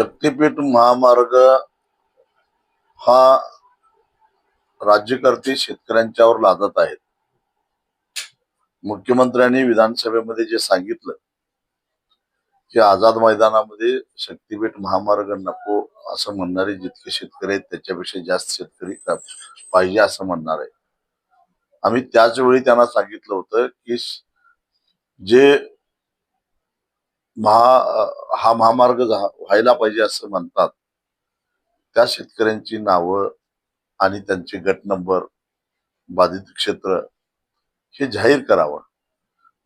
शक्तीपीठ महामार्ग हा राज्यकर्ते शेतकऱ्यांच्यावर लादत आहेत. मुख्यमंत्र्यांनी विधानसभेमध्ये जे सांगितलं की आझाद मैदानामध्ये शक्तीपीठ महामार्ग नको असं म्हणणारे जितके शेतकरी आहेत त्याच्यापेक्षा जास्त शेतकरी पाहिजे असं म्हणणार आहे. आम्ही त्याच वेळी त्यांना सांगितलं होतं की जे महा हा महामार्ग व्हायला पाहिजे असं म्हणतात. त्या शेतकऱ्यांची नावं आणि त्यांचे गट नंबर बाधित क्षेत्र हे जाहीर करावं.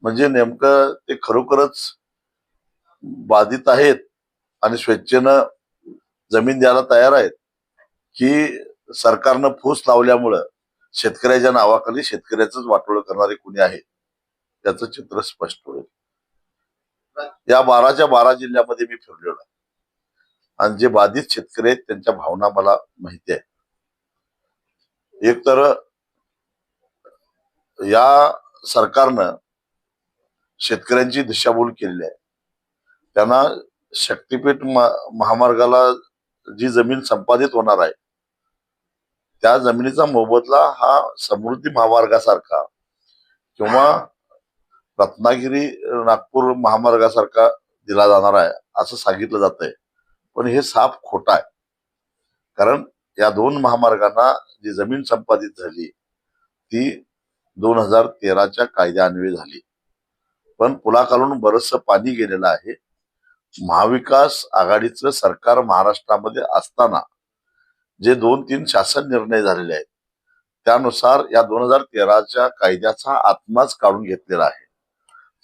म्हणजे नेमकं ते खरोखरच बाधित आहेत आणि स्वेच्छेनं जमीन द्यायला तयार आहेत की सरकारनं फूस लावल्यामुळं शेतकऱ्याच्या नावाखाली शेतकऱ्याच वाटोळ करणारे कुणी आहे याचं चित्र स्पष्ट होईल. या बाराच्या बारा जिल्ह्यामध्ये मी फिरलेलो आहे. आणि जे बाधित शेतकरी आहेत त्यांच्या भावना मला माहिती आहे एक तर या सरकारनं शेतकऱ्यांची दिशाभूल केलेली आहे. त्यांना शक्तीपीठ महामार्गाला जी जमीन संपादित होणार आहे त्या जमिनीचा मोबदला हा समृद्धी महामार्गासारखा किंवा रत्नागिरी नागपूर महामार्गासारखा दिला जाणार आहे असं सांगितलं जात आहे पण हे साफ खोट आहे. कारण या दोन महामार्गांना जी जमीन संपादित झाली ती दोन हजार तेराच्या कायद्यान्वये झाली. पण पुलाखालून बरचस पाणी गेलेलं आहे. महाविकास आघाडीचं सरकार महाराष्ट्रामध्ये असताना जे दोन तीन शासन निर्णय झालेले आहेत त्यानुसार या दोन हजार तेराच्या कायद्याचा आत्माच काढून घेतलेला आहे.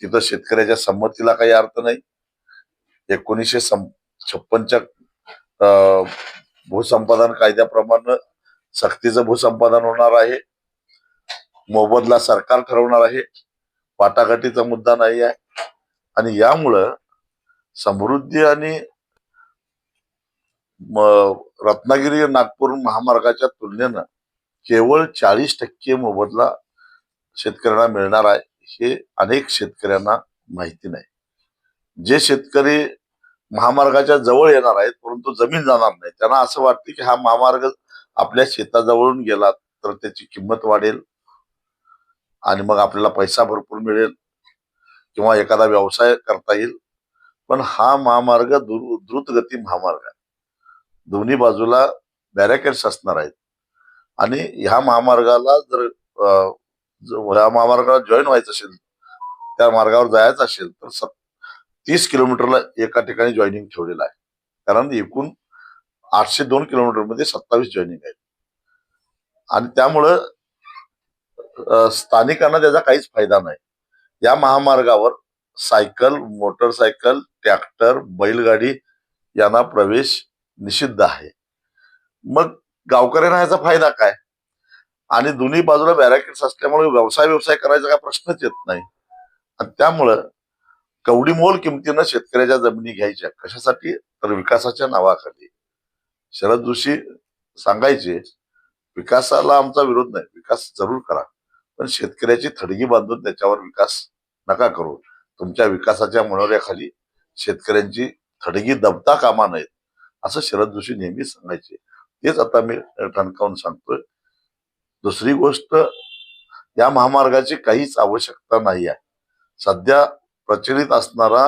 तिथं शेतकऱ्याच्या संमतीला काही अर्थ नाही. एकोणीसशे छप्पनच्या अं, भूसंपादन कायद्याप्रमाणे सक्तीचं भूसंपादन होणार आहे. मोबदला सरकार ठरवणार आहे. वाटाघाटीचा मुद्दा नाही आहे. आणि यामुळं समृद्धी आणि रत्नागिरी नागपूर महामार्गाच्या तुलनेनं केवळ चाळीस टक्के मोबदला शेतकऱ्यांना मिळणार आहे. हे अनेक शेतकऱ्यांना माहिती नाही. जे शेतकरी महामार्गाच्या जवळ येणार आहेत परंतु जमीन जाणार नाही त्यांना असं वाटतं की हा महामार्ग आपल्या शेताजवळून गेला तर त्याची किंमत वाढेल आणि मग आपल्याला पैसा भरपूर मिळेल किंवा एखादा व्यवसाय करता येईल. पण हा महामार्ग द्रु- द्रुतगती महामार्ग आहे. दोन्ही बाजूला बॅरिकेड्स असणार आहेत. आणि ह्या महामार्गाला जर अं, जर ह्या महामार्गाला जॉईन व्हायचं असेल त्या मार्गावर जायचं असेल तर सत- तीस किलोमीटरला एका ठिकाणी जॉईनिंग ठेवलेलं आहे. कारण एकूण आठशे दोन किलोमीटरमध्ये सत्तावीस जॉईनिंग आहेत. आणि त्यामुळं स्थानिकांना त्याचा काहीच फायदा नाही. या महामार्गावर सायकल मोटरसायकल ट्रॅक्टर बैलगाडी यांना प्रवेश निषिद्ध आहे. मग गावकऱ्यांना याचा फायदा काय? आणि दोन्ही बाजूला बॅरिकेड्स असल्यामुळे व्यवसाय व्यवसाय करायचा काय प्रश्नच येत नाही. आणि त्यामुळं कवडीमोल किमतीनं शेतकऱ्याच्या जमिनी घ्यायच्या. कशासाठी? तर विकासाच्या नावाखाली. शरद जोशी सांगायचे विकासाला आमचा विरोध नाही. विकास जरूर करा. पण शेतकऱ्याची थडगी बांधून त्याच्यावर विकास नका करू. तुमच्या विकासाच्या मनोऱ्याखाली शेतकऱ्यांची थडगी दबता कामा नयेत. असं शरद जोशी नेहमी सांगायचे. तेच आता मी ठणकावून सांगतोय. दुसरी गोष्ट या महामार्गाची काहीच आवश्यकता नाही आहे. सध्या प्रचलित असणारा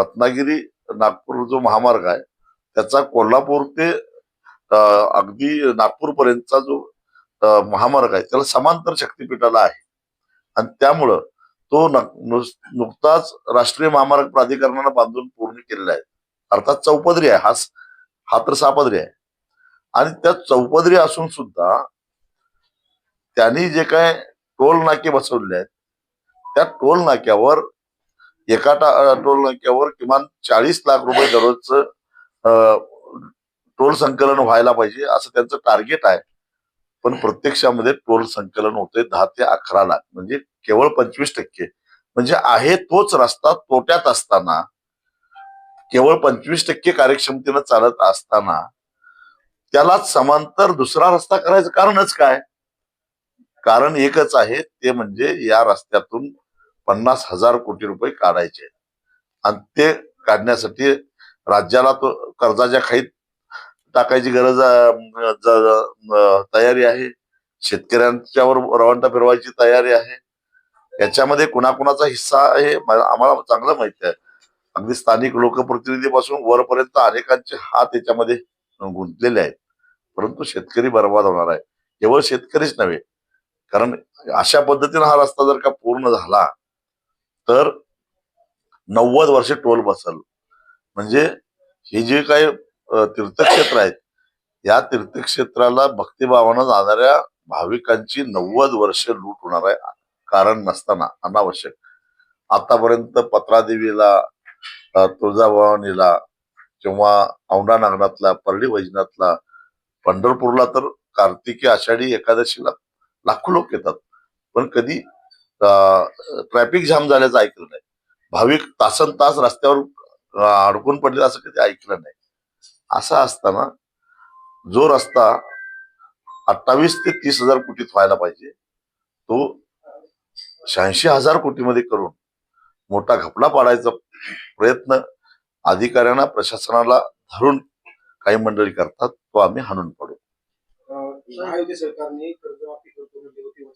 रत्नागिरी नागपूर जो महामार्ग आहे त्याचा कोल्हापूर ते अगदी नागपूरपर्यंतचा जो महामार्ग आहे त्याला समांतर शक्तीपीठाला आहे. आणि त्यामुळं तो नुकताच राष्ट्रीय महामार्ग प्राधिकरणानं बांधून पूर्ण केलेला आहे. अर्थात चौपदरी आहे हा हा तर सापदरी आहे. आणि त्या चौपदरी असून सुद्धा त्यांनी जे काय टोल नाके बसवले आहेत त्या टोल नाक्यावर एका टोल नाक्यावर किमान चाळीस लाख रुपये दररोजच टोल संकलन व्हायला पाहिजे असं त्यांचं टार्गेट आहे. पण प्रत्यक्षामध्ये टोल संकलन होते दहा ते अकरा लाख म्हणजे केवळ पंचवीस टक्के. म्हणजे आहे तोच रस्ता तोट्यात असताना केवळ पंचवीस टक्के कार्यक्षमतेनं चालत असताना त्याला समांतर दुसरा रस्ता करायचं कारणच काय? कारण एकच आहे ते म्हणजे या रस्त्यातून पन्नास हजार कोटी रुपये काढायचे आणि ते काढण्यासाठी राज्याला तो कर्जाच्या खाईत टाकायची गरज तयारी आहे. शेतकऱ्यांच्यावर रवंटा फिरवायची तयारी आहे. याच्यामध्ये कुणाकुणाचा हिस्सा आहे आम्हाला चांगलं माहिती आहे. अगदी स्थानिक लोकप्रतिनिधीपासून वरपर्यंत अनेकांचे हात याच्यामध्ये गुंतलेले आहेत. परंतु शेतकरी बर्बाद होणार आहे. केवळ शेतकरीच नव्हे कारण अशा पद्धतीने हा रस्ता जर का पूर्ण झाला तर नव्वद वर्ष टोल बसल. म्हणजे हे जे काही तीर्थक्षेत्र आहेत या तीर्थक्षेत्राला भक्तिभावानं जाणाऱ्या भाविकांची नव्वद वर्ष लूट होणार आहे कारण नसताना अनावश्यक. आतापर्यंत पत्रादेवीला तुळजाभवानीला किंवा औंढा नागनाथला परळी वैजनाथला पंढरपूरला तर कार्तिकी आषाढी एकादशीला लाखो लोक येतात. पण कधी ट्रॅफिक जाम झाल्याचं ऐकलं नाही. भाविक तासन तास रस्त्यावर अडकून पडले असं कधी ऐकलं नाही. असं असताना जो रस्ता अठ्ठावीस ते तीस हजार कोटीत व्हायला पाहिजे तो शहाऐंशी हजार कोटीमध्ये करून मोठा घपला पाडायचा प्रयत्न अधिकाऱ्यांना प्रशासनाला धरून काही मंडळी करतात तो आम्ही हाणून पडू.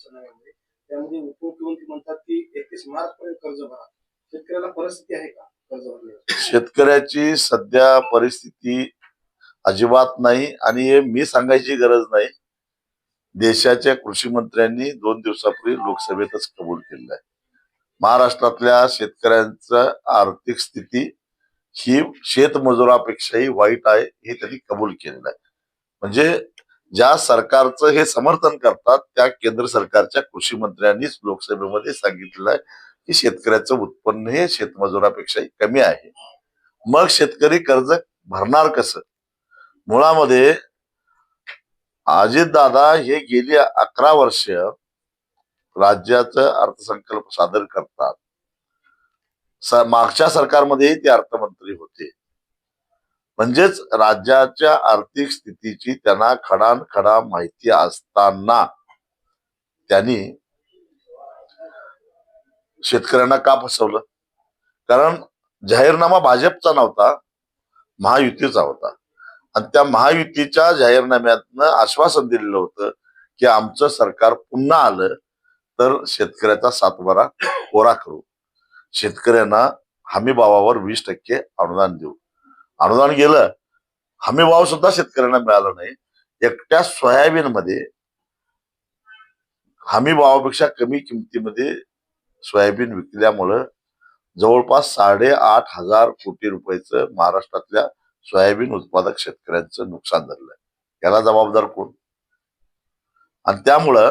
अं, महायुती सरकारने कर्जमाफी करतो वचनामध्ये त्यामध्ये उपमुख्यमंत्री म्हणतात की एकतीस मार्च पर्यंत कर्ज भरा. शेतकऱ्याला परिस्थिती आहे का कर्ज भरण्याची? शेतकऱ्याची सध्या परिस्थिती अजिबात नाही आणि हे मी सांगायची गरज नाही. देशाच्या कृषी मंत्र्यांनी दोन दिवसापूर्वी लोकसभेतच कबूल केलेलं आहे. महाराष्ट्रातल्या शेतकऱ्यांचं आर्थिक स्थिती ही शेतमजुरापेक्षाही वाईट आहे हे त्यांनी कबूल केलेलं आहे. म्हणजे ज्या सरकारचं हे समर्थन करतात त्या केंद्र सरकारच्या कृषी मंत्र्यांनीच लोकसभेमध्ये सांगितलेलं आहे की शेतकऱ्याचं उत्पन्न हे शेतमजुरापेक्षाही कमी आहे. मग शेतकरी कर्ज भरणार कसं? मुळामध्ये अजितदादा हे गेली अकरा वर्ष राज्याचं अर्थसंकल्प सादर करतात. मागच्या सरकारमध्येही ते अर्थमंत्री होते. म्हणजेच राज्याच्या आर्थिक स्थितीची त्यांना खडान खडा माहिती असताना त्यांनी शेतकऱ्यांना का फसवलं? कारण जाहीरनामा भाजपचा नव्हता महायुतीचा होता. आणि त्या महायुतीच्या जाहीरनाम्यातनं आश्वासन दिलेलं होतं की आमचं सरकार पुन्हा आलं तर शेतकऱ्याचा सातबारा कोरा करू. शेतकऱ्यांना हमी भावावर वीस टक्के अनुदान देऊ. अनुदान गेलं हमी भाव सुद्धा शेतकऱ्यांना मिळाला नाही. एकट्या सोयाबीन मध्ये हमी भावापेक्षा कमी किमतीमध्ये सोयाबीन विकल्यामुळं जवळपास साडेआठ हजार कोटी रुपयाचं महाराष्ट्रातल्या सोयाबीन उत्पादक शेतकऱ्यांचं नुकसान झालेलं याला जबाबदार कोण? आणि त्यामुळं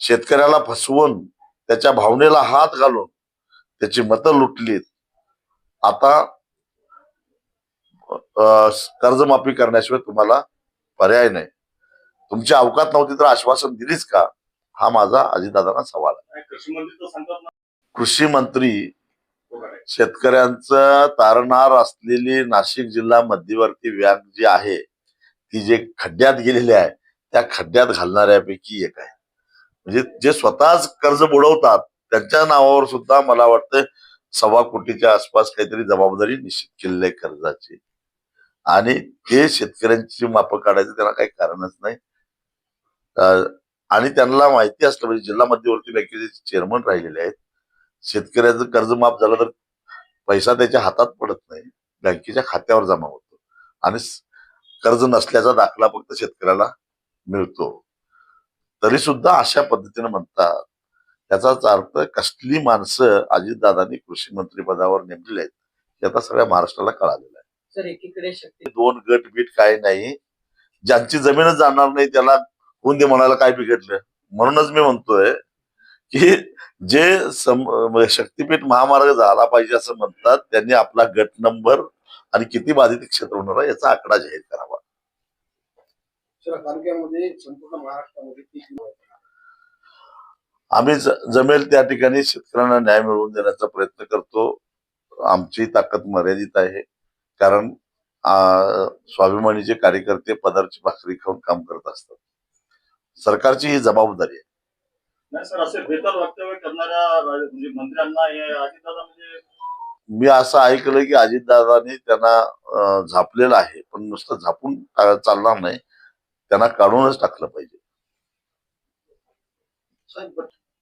शेतकऱ्याला फसवून त्याच्या भावनेला हात घालून त्याची मतं लुटलीत. आता कर्जमाफी करण्याशिवाय तुम्हाला पर्याय नाही. तुमची अवकात नव्हती तर आश्वासन दिलीच का? हा माझा अजितदादांना सवाल आहे. कृषी मंत्री आहे. शेतकऱ्यांचं तारणहार असलेली नाशिक जिल्हा मध्यवर्ती बँक जी आहे ती जे खड्ड्यात गेलेली आहे त्या खड्ड्यात घालणाऱ्यापैकी एक आहे. म्हणजे जे स्वतःच कर्ज बुडवतात त्यांच्या नावावर सुद्धा मला वाटतं सव्वा कोटीच्या आसपास काहीतरी जबाबदारी निश्चित केलेली आहे कर्जाची. आणि ते शेतकऱ्यांची मापं काढायचं त्यांना काही कारणच नाही. आणि त्यांना माहिती असलं म्हणजे जिल्हा मध्यवर्ती बँकेचे चेअरमन राहिलेले आहेत. शेतकऱ्याचं कर्ज माफ झालं तर पैसा त्याच्या हातात पडत नाही. बँकेच्या खात्यावर जमा होतो. आणि कर्ज नसल्याचा दाखला फक्त शेतकऱ्याला मिळतो. तरी सुद्धा अशा पद्धतीने म्हणतात. त्याचाच अर्थ कसली माणसं अजितदादांनी कृषी मंत्री पदावर नेमलेली आहेत हे आता सगळ्या महाराष्ट्राला कळालेलं सर एकीकडे शक्ती दोन गट बीट काय नाही. ज्यांची जमीनच जाणार नाही त्याला कोण ते म्हणायला काय बिघडलं म्हणूनच मी म्हणतोय की जे सम म्हणजे शक्तीपीठ महामार्ग झाला पाहिजे असं म्हणतात त्यांनी आपला गट नंबर आणि किती बाधित क्षेत्र होणार आहे याचा आकडा जाहीर करावा. आम्ही जमेल त्या ठिकाणी शेतकऱ्यांना न्याय मिळवून देण्याचा प्रयत्न करतो. आमची ताकद मर्यादित आहे. कारण स्वाभिमानीचे कार्यकर्ते पदार्ची भाकरी खाऊन काम करत असतात. सरकारची ही जबाबदारी आहे. नाही सर असे बेताल वक्तव्य करणाऱ्या राज- म्हणजे मंत्र्यांना हे अजितदादा म्हणजे मी असं ऐकलं की अजितदादांनी त्यांना झापलेलं आहे पण नुसतं झापून चालणार नाही. त्यांना काढूनच टाकलं पाहिजे.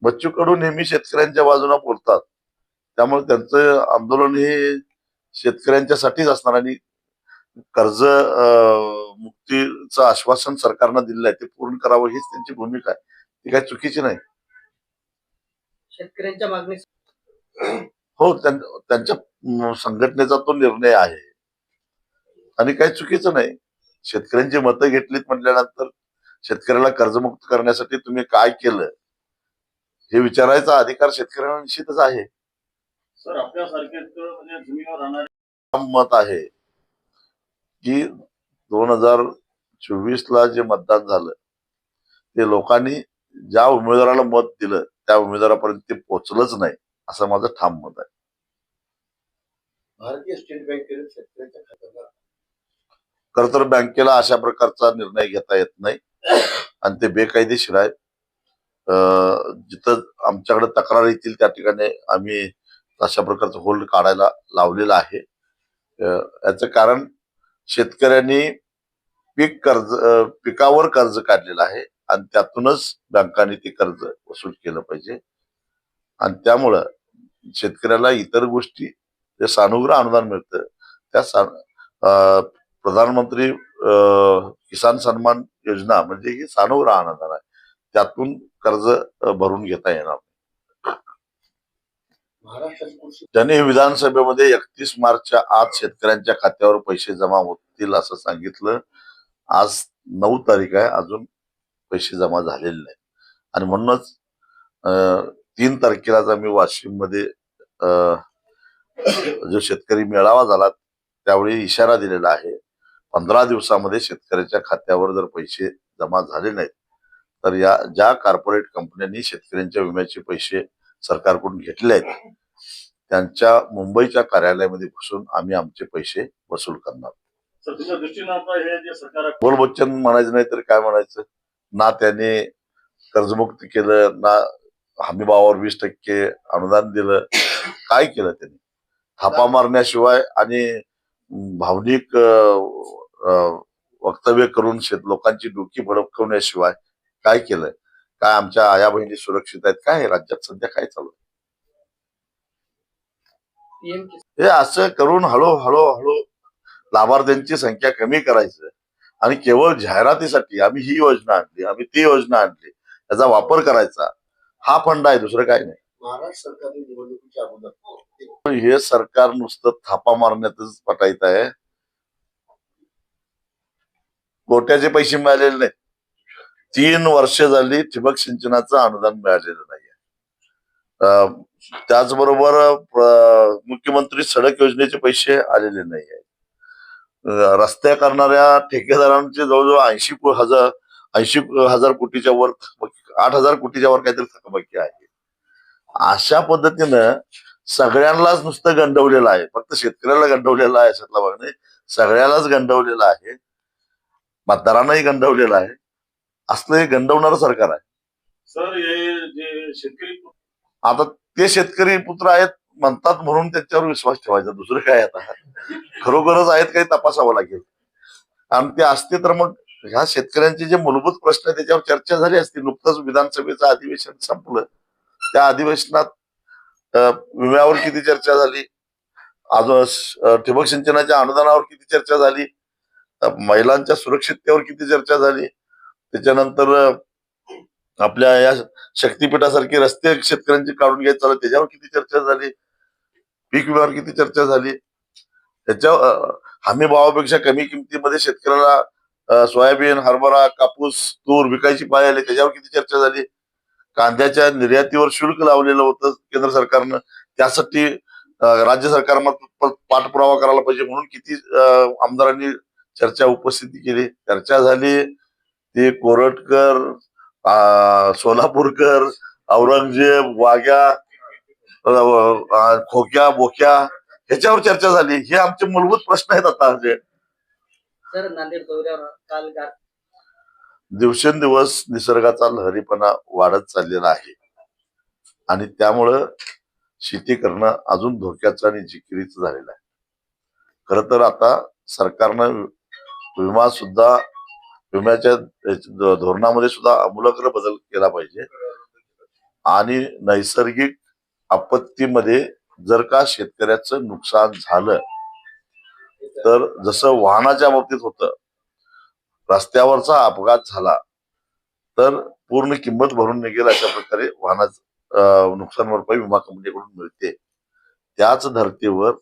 बच्चू कडू नेहमी शेतकऱ्यांच्या बाजूने बोलतात. त्यामुळे त्यांचं आंदोलन हे शेतकऱ्यांच्यासाठीच असणार आणि कर्ज मुक्तीचं आश्वासन सरकारनं दिलेलं आहे ते पूर्ण करावं हीच त्यांची भूमिका आहे. ती काही चुकीची नाही. शेतकऱ्यांच्या मागणी हो त्यां- त्यांच्या संघटनेचा तो निर्णय आहे. आणि काही चुकीचं नाही. शेतकऱ्यांची मतं घेतलीत म्हटल्यानंतर शेतकऱ्याला कर्जमुक्त करण्यासाठी तुम्ही काय केलं? हे विचारायचा अधिकार शेतकऱ्यांना निश्चितच आहे. सर आपल्यासारखेच म्हणजे जमिनीवर राहणारे मत आहे की दोन हजार चोवीस ला जे मतदान झालं ते लोकांनी ज्या उमेदवाराला मत दिलं त्या उमेदवारापर्यंत ते पोहोचलंच नाही असं माझं ठाम मत आहे. भारतीय स्टेट बँकेने शेतकऱ्यांच्या खात्याला खर तर बँकेला अशा प्रकारचा निर्णय घेता येत नाही. आणि ते बेकायदेशीर आहे अं, जिथं आमच्याकडे तक्रार येतील त्या ठिकाणी आम्ही अशा प्रकारचं होल्ड काढायला लावलेलं आहे. याचं कारण शेतकऱ्यांनी पीक कर्ज पिकावर कर्ज काढलेलं आहे आणि त्यातूनच बँकांनी ते कर्ज वसूल केलं पाहिजे. आणि त्यामुळं शेतकऱ्याला इतर गोष्टी जे सानुग्रह अनुदान मिळतं त्या सा प्रधानमंत्री किसान सन्मान योजना म्हणजे ही सानुग्रह अनुदान आहे. त्यातून कर्ज भरून घेता येणार त्यांनी विधानसभेमध्ये एकतीस मार्चच्या आत शेतकऱ्यांच्या खात्यावर पैसे जमा होतील असं सांगितलं आज नऊ तारीख आहे अजून पैसे जमा झालेले नाही आणि म्हणूनच तीन तारखेला जर मी वाशिममध्ये जो शेतकरी मेळावा झाला त्यावेळी इशारा दिलेला आहे पंधरा दिवसामध्ये शेतकऱ्याच्या खात्यावर जर पैसे जमा झाले नाहीत तर या ज्या कॉर्पोरेट कंपन्यांनी शेतकऱ्यांच्या विम्याचे पैसे सरकारकडून घेतले आहेत. त्यांच्या मुंबईच्या कार्यालयामध्ये घुसून आम्ही आमचे पैसे वसूल करणार. हे बोल बच्चन म्हणायचं नाही तर काय म्हणायचं? ना त्याने कर्जमुक्त केलं ना हमी भावावर वीस टक्के अनुदान दिलं. काय केलं त्यांनी? थापा मारण्याशिवाय आणि भावनिक वक्तव्य करून शेत लोकांची डोकी भडकवण्याशिवाय काय केलंय काय आमच्या आया बहिणी सुरक्षित आहेत? काय राज्यात सध्या काय चालू आहे? हे असं करून हळूहळू हळू लाभार्थ्यांची संख्या कमी करायचं आणि केवळ जाहिरातीसाठी आम्ही ही योजना आणली आम्ही ती योजना आणली त्याचा वापर करायचा. हा फंड आहे दुसरं काय नाही. महाराष्ट्र सरकारने निवडणुकीच्या अगोदर पण हे सरकार नुसतं थापा मारण्यातच पटायत आहे. कोट्याचे पैसे मिळालेले नाही तीन वर्ष झाली ठिबक सिंचनाचं अनुदान मिळालेलं नाहीये. अं, त्याचबरोबर मुख्यमंत्री सडक योजनेचे पैसे आलेले नाही आहेत रस्त्या करणाऱ्या ठेकेदारांचे जवळजवळ ऐंशी हजार ऐंशी हजार कोटीच्या वर आठ हजार कोटीच्या वर काहीतरी थकबाकी आहे. अशा पद्धतीनं सगळ्यांनाच नुसतं गंडवलेलं आहे. फक्त शेतकऱ्याला गंडवलेलं आहे अशातला भाग नाही. सगळ्यालाच गंडवलेलं आहे. मतदारांनाही गंडवलेलं आहे. असलं हे गंडवणारं सरकार आहे. सर हे जे शेतकरी आता ते शेतकरी पुत्र आहेत म्हणतात म्हणून त्याच्यावर विश्वास ठेवायचा. दुसरं काय आता? खरोखरच आहेत काही तपासावं लागेल. आणि ते असते तर मग ह्या शेतकऱ्यांचे जे मूलभूत प्रश्न त्याच्यावर चर्चा झाली असती. नुकतंच विधानसभेचं अधिवेशन संपलं. त्या अधिवेशनात विम्यावर किती चर्चा झाली? अजून ठिबक सिंचनाच्या अनुदानावर किती चर्चा झाली? महिलांच्या सुरक्षिततेवर किती चर्चा झाली? त्याच्यानंतर आपल्या या शक्तीपीठासारखे रस्ते शेतकऱ्यांचे काढून घ्यायचं चालू त्याच्यावर किती चर्चा झाली? पीक विम्यावर किती चर्चा झाली? त्याच्या हमी भावापेक्षा कमी किमतीमध्ये शेतकऱ्याला सोयाबीन हरभरा कापूस तूर विकायची पाय आली त्याच्यावर किती चर्चा झाली? कांद्याच्या निर्यातीवर शुल्क लावलेलं होतं केंद्र सरकारनं. त्यासाठी राज्य सरकारमार्फत पाठपुरावा करायला पाहिजे म्हणून किती आमदारांनी चर्चा उपस्थिती केली. चर्चा झाली. ते कोरटकर सोलापूरकर औरंगजेब वाघ्या खोक्या बोक्या ह्याच्यावर चर्चा झाली. हे आमचे मूलभूत प्रश्न आहेत आता जे. दिवसेंदिवस निसर्गाचा लहरीपणा वाढत चाललेला आहे. आणि त्यामुळं शेती करणं अजून धोक्याचं आणि जिकिरीचं झालेलं आहे. खरं तर आता सरकारनं विमा सुद्धा विम्याच्या धोरणामध्ये सुद्धा आमूलाग्र बदल केला पाहिजे. आणि नैसर्गिक आपत्तीमध्ये जर का शेतकऱ्याचं नुकसान झालं तर जसं वाहनाच्या बाबतीत होतं रस्त्यावरचा अपघात झाला तर पूर्ण किंमत भरून निघेल अशा प्रकारे वाहनाच नुकसान भरपाई विमा कंपनीकडून मिळते. त्याच धर्तीवर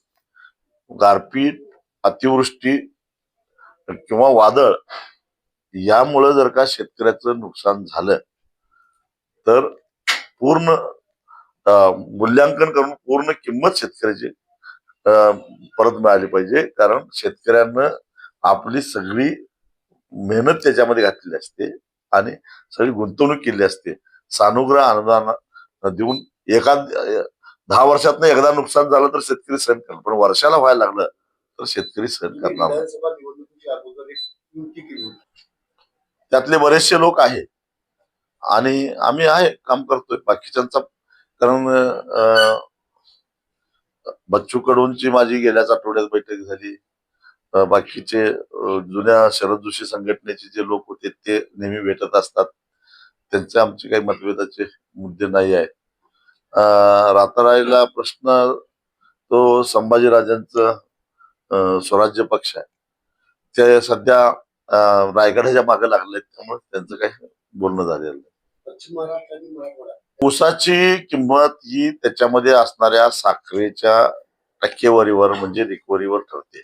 गारपीट अतिवृष्टी किंवा वादळ यामुळं जर का शेतकऱ्याचं नुकसान झालं तर पूर्ण मूल्यांकन करून पूर्ण किंमत शेतकऱ्याची परत मिळाली पाहिजे. कारण शेतकऱ्यानं आपली सगळी मेहनत त्याच्यामध्ये घातलेली असते आणि सगळी गुंतवणूक केली असते. सानुग्रह अनुदान देऊन एका दहा वर्षात एकदा नुकसान झालं तर शेतकरी सहन करणार पण वर्षाला व्हायला लागलं तर शेतकरी सहन करणार त्यातले बरेचसे लोक आहे आणि आम्ही आहे काम करतोय. बाकीच्यांचा कारण बच्चू कडूंची माझी गेल्याच आठवड्यात बैठक झाली. बाकीचे जुन्या शरद जोशी संघटनेचे जे लोक होते ते नेहमी भेटत असतात. त्यांचे आमचे काही मतभेदाचे मुद्दे नाही आहे अं, प्रश्न तो संभाजीराजांचं स्वराज्य पक्ष आहे. ते सध्या रायगडाच्या मागे लागले त्यामुळे त्यांचं काही बोलणं झालेलं नाही. ऊसाची किंमत ही त्याच्यामध्ये असणाऱ्या साखरेच्या टक्केवारीवर म्हणजे रिकवरीवर ठरते.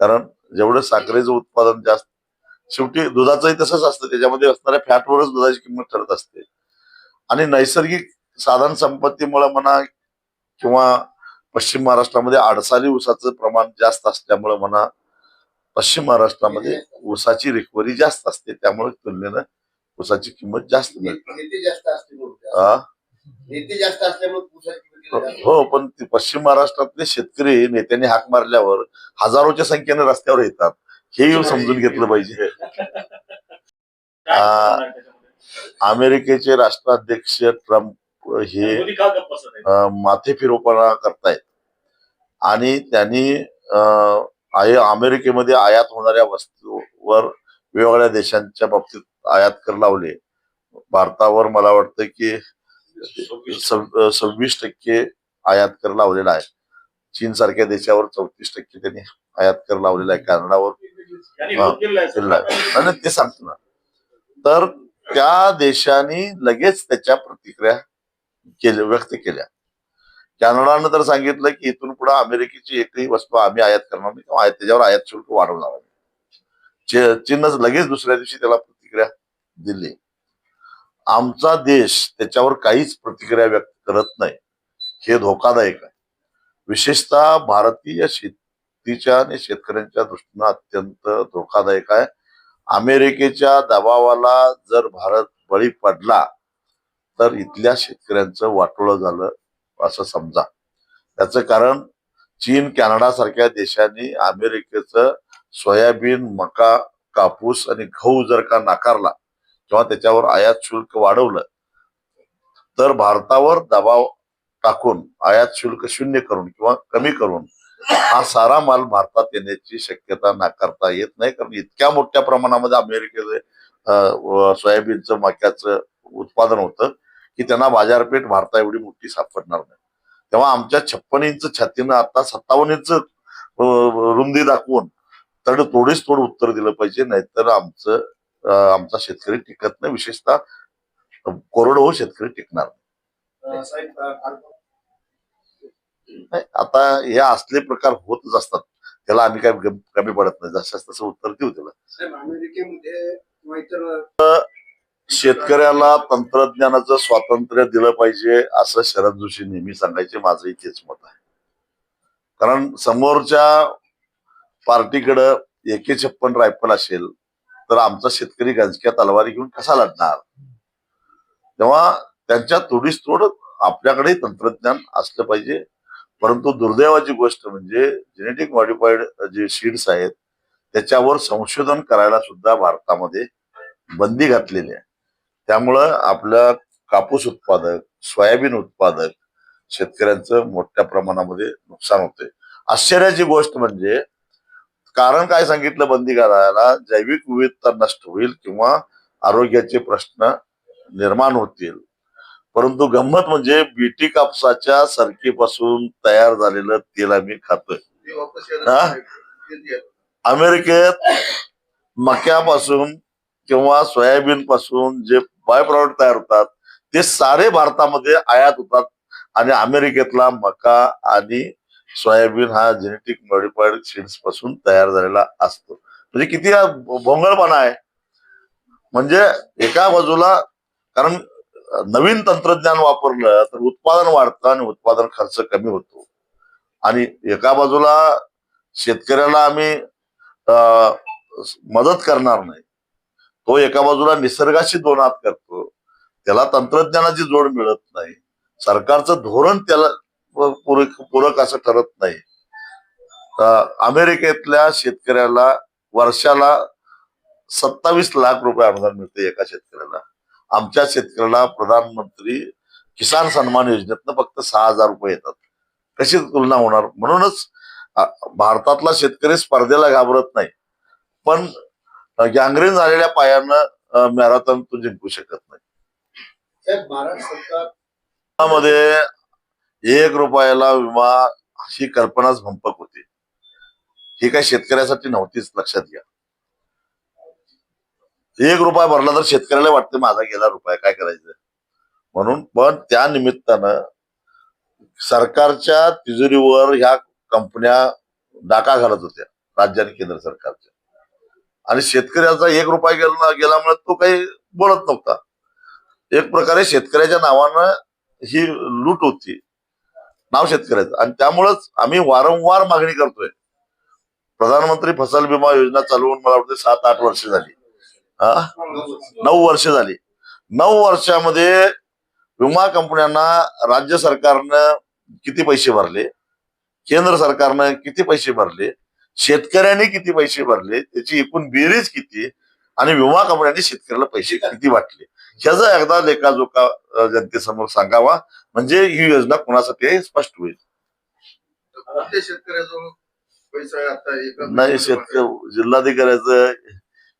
कारण जेवढं साखरेचं उत्पादन जास्त शेवटी दुधाचंही तसंच असतं त्याच्यामध्ये असणाऱ्या फॅटवरच दुधाची किंमत ठरत असते. आणि नैसर्गिक साधन संपत्तीमुळे म्हणा किंवा पश्चिम महाराष्ट्रामध्ये आडसाली ऊसाचं प्रमाण जास्त असल्यामुळे म्हणा पश्चिम महाराष्ट्रामध्ये ऊसाची रिकवरी जास्त असते त्यामुळे तुलनेनं ऊसाची किंमत जास्त मिळते नेते जास्त असल्यामुळे आ? नेते जास्त असल्यामुळे ऊसाची किंमत जास्त. हो पण ते पश्चिम महाराष्ट्रातले शेतकरी नेत्यांनी हाक मारल्यावर हजारोच्या संख्येने रस्त्यावर येतात हे समजून घेतलं पाहिजे? अमेरिकेचे राष्ट्राध्यक्ष ट्रम्प हे माथे फिरोपणा करतायत आणि त्यांनी अमेरिकेमध्ये आयात होणाऱ्या वस्तूवर वेगवेगळ्या देशांच्या बाबतीत आयात कर लावले. भारतावर मला वाटतं की सव- सव्वीस टक्के आयात कर लावलेला आहे. चीन सारख्या देशावर चौतीस टक्के त्यांनी आयात कर लावलेला आहे. कॅनडावर आणि ते सांगतो ना. तर त्या देशांनी लगेच त्याच्या प्रतिक्रिया केल्या व्यक्त केल्या. कॅनडानं तर सांगितलं की इथून पुढे अमेरिकेची एकही वस्तू आम्ही आयात करणार नाही किंवा आयात- त्याच्यावर आयात शुल्क वाढवणार नाही. ची- चीननं लगेच दुसऱ्या दिवशी त्याला प्रतिक्रिया दिली. आमचा देश त्याच्यावर काहीच प्रतिक्रिया व्यक्त करत नाही. हे धोकादायक आहे. विशेषतः भारतीय शेतीच्या आणि शेतकऱ्यांच्या दृष्टीनं अत्यंत धोकादायक आहे. अमेरिकेच्या दबावाला जर भारत बळी पडला तर इथल्या शेतकऱ्यांचं वाटोळं झालं. असं समजा. त्याचं कारण चीन कॅनडा सारख्या देशांनी अमेरिकेचं सोयाबीन मका कापूस आणि गहू जर का नाकारला किंवा त्याच्यावर आयात शुल्क वाढवलं तर भारतावर दबाव टाकून आयात शुल्क शून्य करून किंवा कमी करून हा सारा माल भारतात येण्याची शक्यता नाकारता येत नाही. कारण इतक्या मोठ्या प्रमाणामध्ये अमेरिकेचे सोयाबीनचं मक्याचं उत्पादन होतं. की त्यांना बाजारपेठ भारता एवढी मोठी सापडणार नाही. तेव्हा आमच्या छप्पन इंच छातीनं आता सत्तावन्न इंच रुंदी दाखवून तर थोडीच थोडं उत्तर दिलं पाहिजे नाहीतर आमचं आमचा शेतकरी टिकत नाही. विशेषतः कोरडवाहू शेतकरी टिकणार नाही. आता हे असले प्रकार होतच असतात. त्याला आम्ही काय कमी पडत नाही. जसं तसं उत्तर देऊ त्याला. शेतकऱ्याला तंत्रज्ञानाचं स्वातंत्र्य दिलं पाहिजे असं शरद जोशी नेहमी सांगायचे. माझंही तेच मत आहे. कारण समोरच्या पार्टीकडं एके छप्पन रायफल असेल तर आमचा शेतकरी गंजक्या तलवारी घेऊन कसा लढणार? तेव्हा त्यांच्या तोडीस तोड आपल्याकडे तंत्रज्ञान असलं पाहिजे. परंतु दुर्दैवाची गोष्ट म्हणजे जेनेटिक मॉडिफाईड जे सीड्स आहेत त्याच्यावर संशोधन करायला सुद्धा भारतामध्ये बंदी घातलेली आहे. त्यामुळं आपल्या कापूस उत्पादक सोयाबीन उत्पादक शेतकऱ्यांचं मोठ्या प्रमाणामध्ये नुकसान होते आश्चर्याची गोष्ट म्हणजे कारण काय सांगितलं बंदी करायला जैविक विविधता नष्ट होईल किंवा आरोग्याचे प्रश्न निर्माण होतील. परंतु गंमत म्हणजे बीटी कापसाच्या सरकीपासून तयार झालेलं तेल आम्ही खातोय? अमेरिकेत मक्यापासून किंवा सोयाबीन पासून जे बाय प्रॉडक्ट तयार होतात ते सारे भारतामध्ये आयात होतात. आणि अमेरिकेतला मका आणि सोयाबीन हा जेनेटिक मॉडिफाईड सीड्सपासून तयार झालेला असतो. म्हणजे किती हा भोंगळपणा आहे. म्हणजे एका बाजूला कारण नवीन तंत्रज्ञान वापरलं तर उत्पादन वाढतं आणि उत्पादन खर्च कमी होतो. आणि एका बाजूला शेतकऱ्याला आम्ही अं, मदत करणार नाही. तो एका बाजूला निसर्गाशी दोनात करतो. त्याला तंत्रज्ञानाची जोड मिळत नाही. सरकारचं धोरण त्याला पूरक पूरक असं ठरत नाही. अमेरिकेतल्या शेतकऱ्याला वर्षाला सत्तावीस लाख रुपये अनुदान मिळते एका शेतकऱ्याला. आमच्या शेतकऱ्याला प्रधानमंत्री किसान सन्मान योजनेतनं फक्त सहा हजार रुपये येतात. कशी तुलना होणार? म्हणूनच भारतातला शेतकरी स्पर्धेला घाबरत नाही. पण गँग्रीन झालेल्या पायानं मॅरेथॉन तो जिंकू शकत नाही. मध्ये एक रुपयाला विमा ही कल्पनाच भंपक होती. ही काही शेतकऱ्यासाठी नव्हतीच लक्षात घ्या. एक रुपया भरला तर शेतकऱ्याला वाटतं माझा गेला रुपया काय करायचं? म्हणून पण त्या निमित्तानं सरकारच्या तिजोरीवर ह्या कंपन्या डाका घालत होत्या राज्य आणि केंद्र सरकारच्या. आणि शेतकऱ्याचा एक रुपया गेला गेल्यामुळे तो काही बोलत नव्हता. एक प्रकारे शेतकऱ्याच्या नावानं ही लूट होती. नाव शेतकऱ्याचं. आणि त्यामुळंच आम्ही वारंवार मागणी करतोय. प्रधानमंत्री फसल विमा योजना चालवून मला वाटतं सात आठ वर्ष झाली. हा? नऊ वर्ष झाली. नऊ वर्षामध्ये विमा कंपन्यांना राज्य सरकारनं किती पैसे भरले? केंद्र सरकारनं किती पैसे भरले? शेतकऱ्यांनी किती पैसे भरले त्याची एकूण बेरीज किती आणि विमा कंपन्यांनी शेतकऱ्याला पैसे किती वाटले? ह्याचा एकदा लेखाजोखा जनतेसमोर सांगावा. म्हणजे ही योजना कोणासाठी आहे स्पष्ट होईल. नाही शेतकरी जिल्हाधिकाऱ्याचं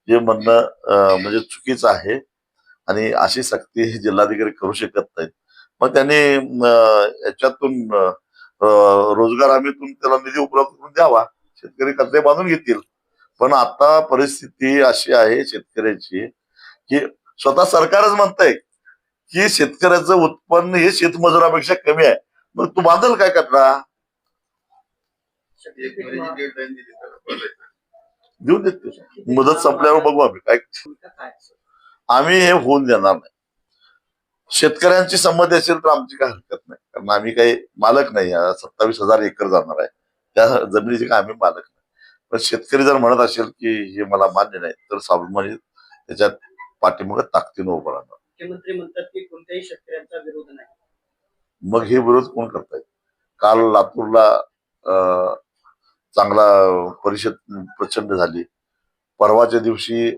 जे म्हणणं म्हणजे चुकीचं आहे आणि अशी सक्ती हे जिल्हाधिकारी करू शकत नाहीत. मग त्यांनी याच्यातून रोजगार हमीतून त्याला निधी उपलब्ध करून द्यावा. शेतकरी कचरे बांधून घेतील. पण आता परिस्थिती अशी आहे शेतकऱ्याची की स्वतः सरकारच म्हणतंय की शेतकऱ्याचं उत्पन्न हे शेतमजुरापेक्षा कमी आहे. मग तू बांधल काय करणार देऊ देऊन देते मुदत संपल्यावर बघू आम्ही. काय आम्ही हे होऊन देणार नाही. शेतकऱ्यांची संमती असेल तर आमची काय हरकत नाही. कारण आम्ही काही मालक नाही. सत्तावीस हजार एकर जाणार आहे. त्या जमिनीचे काय आम्ही मालक नाही. पण शेतकरी जर म्हणत असेल की हे मला मान्य नाही तर स्वाभिमानी त्याच्यात पाठीमागे ताकदीनं उभं राहणार. मुख्यमंत्री म्हणतात की कोणत्याही शेतकऱ्यांचा विरोध नाही. मग हे विरोध कोण करतायत काल लातूरला चांगला परिषद प्रचंड झाली. परवाच्या दिवशी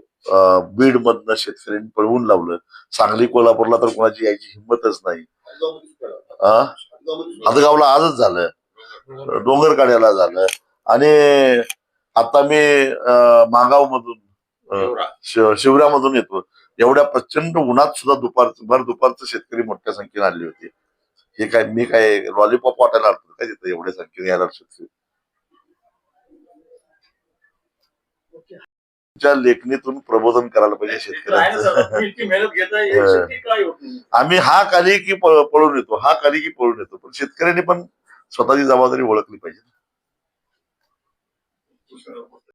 बीड मधनं शेतकऱ्यांनी पळवून लावलं. सांगली कोल्हापूरला तर कोणाची यायची हिंमतच नाही? हदगावला आजच झालं. डोंगर काढ्याला झालं. आणि आता मी मागाव मधून शिवऱ्यामधून येतो. एवढ्या प्रचंड उन्हात सुद्धा दुपारचं भर दुपारचं शेतकरी मोठ्या संख्येने आली होती. हे काय मी काय लॉलीपॉप वाटायला आलो काय तिथं? एवढ्या संख्येने यायला शेतकरी तुमच्या लेखणीतून प्रबोधन करायला पाहिजे शेतकऱ्यांचं. आम्ही हा काली की पळून येतो हा काली की पळून येतो. पण शेतकऱ्यांनी पण स्वतःची जबाबदारी ओळखली पाहिजे.